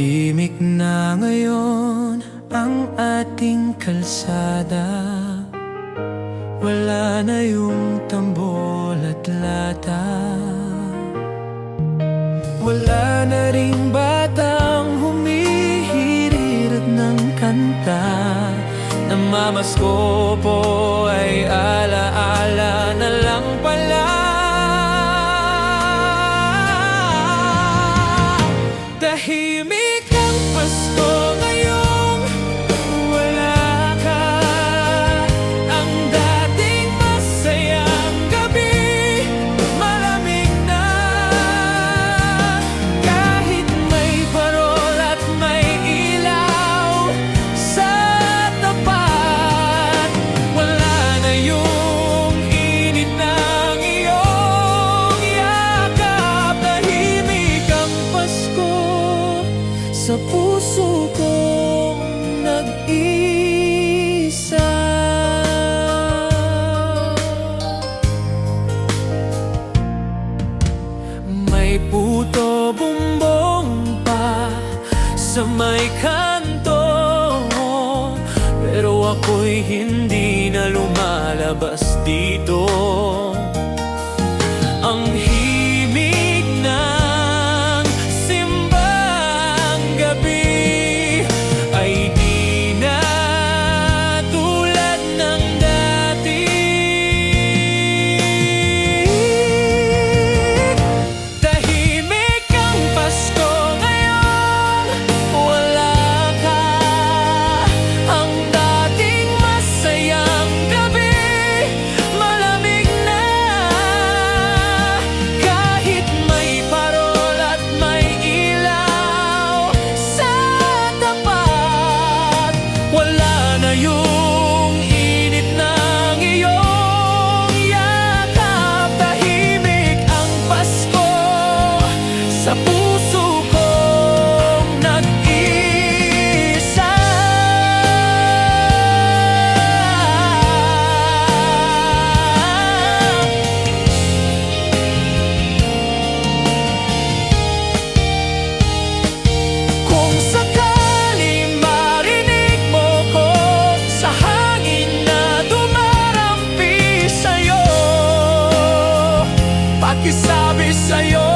Tahimik na ngayon ang ating kalsada. Wala na yung tambol at lata. Wala na ring batang humihirit ng kanta. Namamasko po ay alaala na lang pala. Tahimik sa puso kong nag-isa. May puto bumbong pa sa may kanto Pero ako'y hindi na lumalabas dito Pakisabi sa'yo